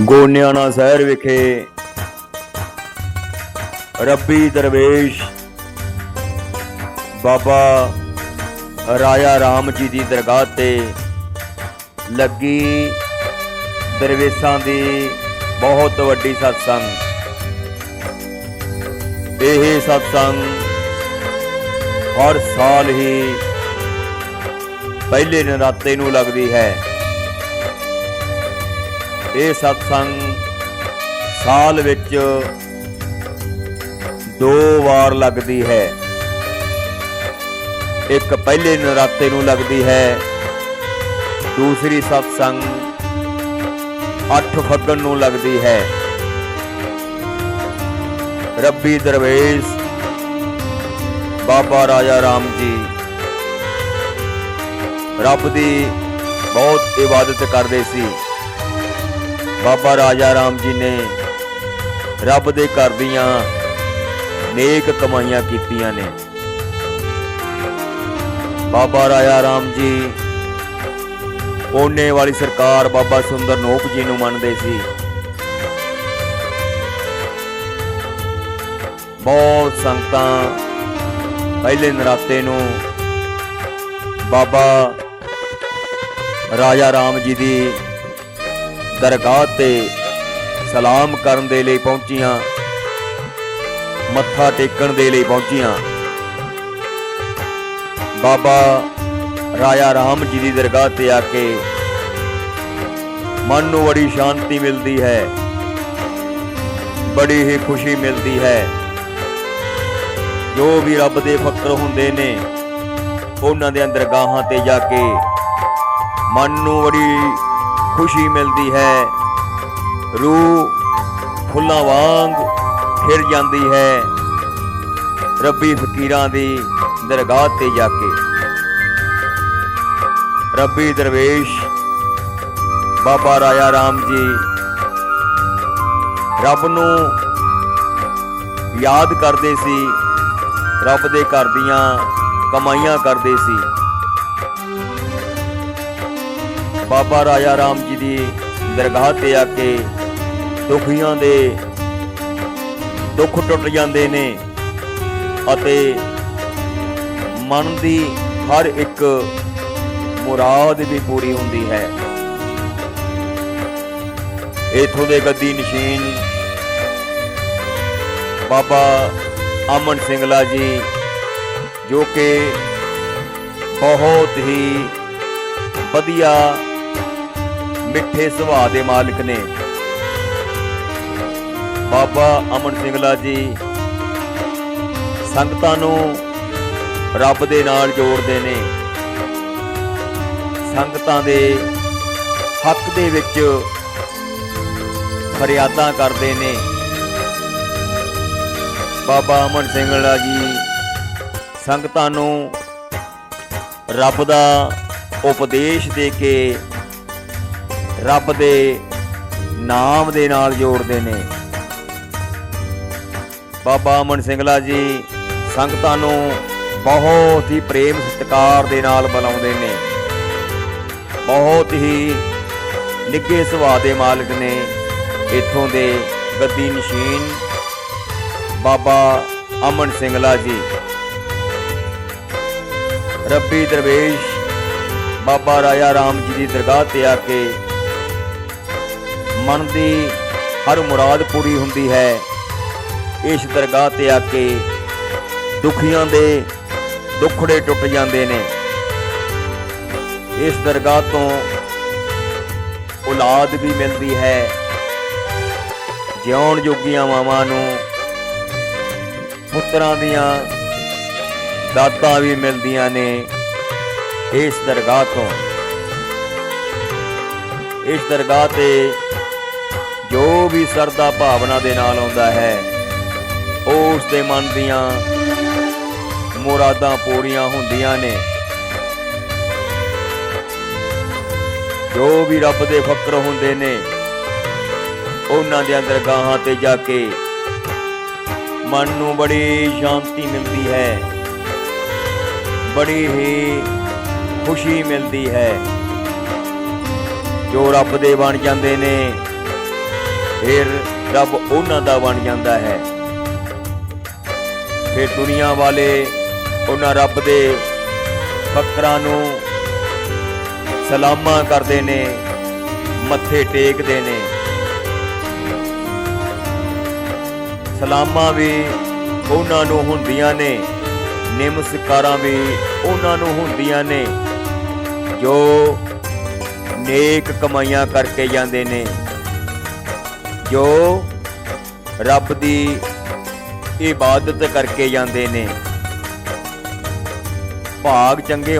ਗੋਨਿਆਣਾ ਸ਼ਹਿਰ ਵਿਖੇ ਰੱਬੀ ਦਰਵੇਸ਼ ਬਾਬਾ ਰਾਜਾ ਰਾਮ ਜੀ ਦੀ ਦਰਗਾਹ ਤੇ ਲੱਗੀ ਦਰਵੇਸ਼ਾਂ ਦੀ ਬਹੁਤ ਵੱਡੀ ਸਤਸੰਗ। ਇਹ ਸਤਸੰਗ ਹਰ ਸਾਲ ਹੀ ਪਹਿਲੇ ਨਰਾਤੇ ਨੂੰ ਲੱਗਦੀ ਹੈ। ਇਹ ਸਤਸੰਗ, ਸਾਲ ਵਿੱਚ ਦੋ ਵਾਰ ਲੱਗਦੀ ਹੈ। ਇੱਕ ਪਹਿਲੇ ਨਰਾਤੇ ਨੂੰ ਲੱਗਦੀ ਹੈ, ਦੂਸਰੀ ਸਤਸੰਗ 8 ਫੱਗਣ ਨੂੰ ਲੱਗਦੀ ਹੈ। ਰੱਬੀ ਦਰਵੇਸ਼, ਬਾਬਾ ਰਾਜਾ ਰਾਮ ਜੀ, ਰੱਬ ਦੀ ਬਹੁਤ ਇਬਾਦਤ ਕਰਦੇ ਸੀ। ਬਾਬਾ ਰਾਜਾ ਰਾਮ ਜੀ ਨੇ ਰੱਬ ਦੇ ਘਰ ਦੀਆਂ ਨੇਕ ਕਮਾਈਆਂ ਕੀਤੀਆਂ ਨੇ। ਬਾਬਾ ਰਾਜਾ ਰਾਮ ਜੀ ਓਨੇ ਵਾਲੀ ਸਰਕਾਰ ਬਾਬਾ ਸੁੰਦਰ ਨੋਪ ਜੀ ਨੂੰ ਮੰਨਦੇ ਸੀ। ਬਹੁਤ ਸੰਗਤਾਂ ਪਹਿਲੇ ਨਰਾਤੇ ਨੂੰ ਬਾਬਾ ਰਾਜਾ ਰਾਮ ਜੀ ਦੀ ਦਰਗਾਹ ਤੇ ਸਲਾਮ ਕਰਨ ਦੇ ਲਈ ਪਹੁੰਚੀਆਂ, ਮੱਥਾ ਟੇਕਣ ਦੇ ਲਈ ਪਹੁੰਚੀਆਂ। ਬਾਬਾ ਰਾਜਾ ਰਾਮ ਜੀ ਦੀ ਦਰਗਾਹ ਤੇ ਆ ਕੇ ਮਨ ਨੂੰ ਬੜੀ ਸ਼ਾਂਤੀ ਮਿਲਦੀ ਹੈ, ਬੜੀ ਹੀ ਖੁਸ਼ੀ ਮਿਲਦੀ ਹੈ। ਜੋ ਵੀ ਰੱਬ ਦੇ ਫਕਰ ਹੁੰਦੇ ਨੇ, ਉਹਨਾਂ ਦੇ ਅੰਦਰ ਗਾਹਾਂ ਤੇ ਜਾ ਕੇ ਮਨ ਨੂੰ ਬੜੀ ਖੁਸ਼ੀ ਮਿਲਦੀ ਹੈ। ਰੂਹ ਫੁੱਲਾਂ ਵਾਂਗ ਖਿੜ ਜਾਂਦੀ ਹੈ। ਰੱਬੀ ਫਕੀਰਾਂ ਦੀ ਦਰਗਾਹ ਤੇ ਜਾ ਕੇ। ਰੱਬੀ ਦਰਵੇਸ਼, ਬਾਬਾ ਰਾਜਾ ਰਾਮ ਜੀ, ਰੱਬ ਨੂੰ ਯਾਦ ਕਰਦੇ ਸੀ। ਰੱਬ ਦੇ ਘਰ ਦੀਆਂ ਕਮਾਈਆਂ ਕਰਦੇ ਸੀ। ਬਾਬਾ ਰਾਜਾ ਰਾਮ ਜੀ ਦੀ ਦਰਗਾਹ ਤੇ ਆ ਕੇ ਦੁਖੀਆਂ ਦੇ ਦੁੱਖ ਟੁੱਟ ਜਾਂਦੇ ਨੇ ਅਤੇ ਮਨ ਦੀ ਹਰ ਇੱਕ ਮੁਰਾਦ ਵੀ ਪੂਰੀ ਹੁੰਦੀ ਹੈ। ਇਥੋਂ ਦੇ ਗੱਦੀ ਨਸ਼ੀਨ ਬਾਬਾ ਅਮਨ ਸਿੰਘਲਾ ਜੀ, ਜੋ ਕਿ ਬਹੁਤ ਹੀ ਵਧੀਆ ਮਿੱਠੇ ਸੁਭਾਅ ਦੇ ਮਾਲਕ ਨੇ। ਬਾਬਾ ਅਮਨ ਸਿੰਘਲਾ ਜੀ ਸੰਗਤਾਂ ਨੂੰ ਰੱਬ ਦੇ ਨਾਲ ਜੋੜਦੇ ਨੇ। ਸੰਗਤਾਂ ਦੇ ਹੱਕ ਦੇ ਵਿੱਚ ਫਰਿਆਦਾਂ ਕਰਦੇ ਨੇ। ਬਾਬਾ ਅਮਨ ਸਿੰਘਲਾ ਜੀ ਸੰਗਤਾਂ ਨੂੰ ਰੱਬ ਦਾ ਉਪਦੇਸ਼ ਦੇ ਕੇ ਰੱਬ ਦੇ ਨਾਮ ਦੇ ਨਾਲ ਜੋੜਦੇ ਨੇ। ਬਾਬਾ ਅਮਨ ਸਿੰਘਲਾ ਜੀ ਸੰਗਤਾਂ ਨੂੰ ਬਹੁਤ ਹੀ ਪ੍ਰੇਮ ਸਤਿਕਾਰ ਦੇ ਨਾਲ ਬੁਲਾਉਂਦੇ ਨੇ। ਬਹੁਤ ਹੀ ਨਿੱਘੇ ਸੁਭਾਅ ਦੇ ਮਾਲਕ ਨੇ ਇਥੋਂ ਦੇ ਗੱਦੀ ਨਸ਼ੀਨ ਬਾਬਾ ਅਮਨ ਸਿੰਘਲਾ ਜੀ। ਰੱਬੀ ਦਰਵੇਸ਼ ਬਾਬਾ ਰਾਜਾ ਰਾਮ ਜੀ ਦੀ ਦਰਗਾਹ ਤੇ ਆ ਕੇ ਮਨ ਦੀ ਹਰ ਮੁਰਾਦ ਪੂਰੀ ਹੁੰਦੀ ਹੈ। ਇਸ ਦਰਗਾਹ ਤੇ ਆ ਕੇ ਦੁਖੀਆਂ ਦੇ ਦੁੱਖੜੇ ਟੁੱਟ ਜਾਂਦੇ ਨੇ। ਇਸ ਦਰਗਾਹ ਤੋਂ ਔਲਾਦ ਵੀ ਮਿਲਦੀ ਹੈ। ਜਿਉਣ ਜੋਗੀਆਂ ਮਾਵਾਂ ਨੂੰ ਪੁੱਤਰਾਂ ਦੀਆਂ ਦਾਤਾਂ ਵੀ ਮਿਲਦੀਆਂ ਨੇ ਇਸ ਦਰਗਾਹ ਤੋਂ। ਇਸ ਦਰਗਾਹ ਤੇ ਜੋ ਵੀ ਸਰਦਾ ਭਾਵਨਾ ਦੇ ਨਾਲ ਆਉਂਦਾ ਹੈ, ਉਸ ਦੇ ਮਨ ਦੀਆਂ ਮੁਰਾਦਾਂ ਪੂਰੀਆਂ ਹੁੰਦੀਆਂ ਨੇ। ਜੋ ਵੀ ਰੱਬ ਦੇ ਫਕਰ ਹੁੰਦੇ ਨੇ, ਉਹਨਾਂ ਦੇ ਅੰਦਰ ਗਾਹਾਂ ਤੇ ਜਾ ਕੇ ਮਨ ਨੂੰ ਬੜੀ ਸ਼ਾਂਤੀ ਮਿਲਦੀ ਹੈ। ਬੜੀ ਹੀ ਖੁਸ਼ੀ ਮਿਲਦੀ ਹੈ। ਜੋ ਰੱਬ ਦੇ ਬਣ ਜਾਂਦੇ ਨੇ ਫਿਰ ਰੱਬ ਉਹਨਾਂ ਦਾ ਬਣ ਜਾਂਦਾ ਹੈ। ਫਿਰ ਦੁਨੀਆ ਵਾਲੇ ਉਹਨਾਂ ਰੱਬ ਦੇ ਫਕਰਾਂ ਨੂੰ ਸਲਾਮਾਂ ਕਰਦੇ ਨੇ, ਮੱਥੇ ਟੇਕਦੇ ਨੇ। ਸਲਾਮਾਂ ਵੀ ਉਹਨਾਂ ਨੂੰ ਹੁੰਦੀਆਂ ਨੇ, ਨਮਸਕਾਰਾਂ ਵੀ ਉਹਨਾਂ ਨੂੰ ਹੁੰਦੀਆਂ ਨੇ, ਜੋ ਨੇਕ ਕਮਾਈਆਂ ਕਰਕੇ ਜਾਂਦੇ ਨੇ। ਜੋ ਰੱਬ ਦੀ ਇਬਾਦਤ ਕਰਕੇ ਜਾਂਦੇ ਨੇ। ਭਾਗ ਚੰਗੇ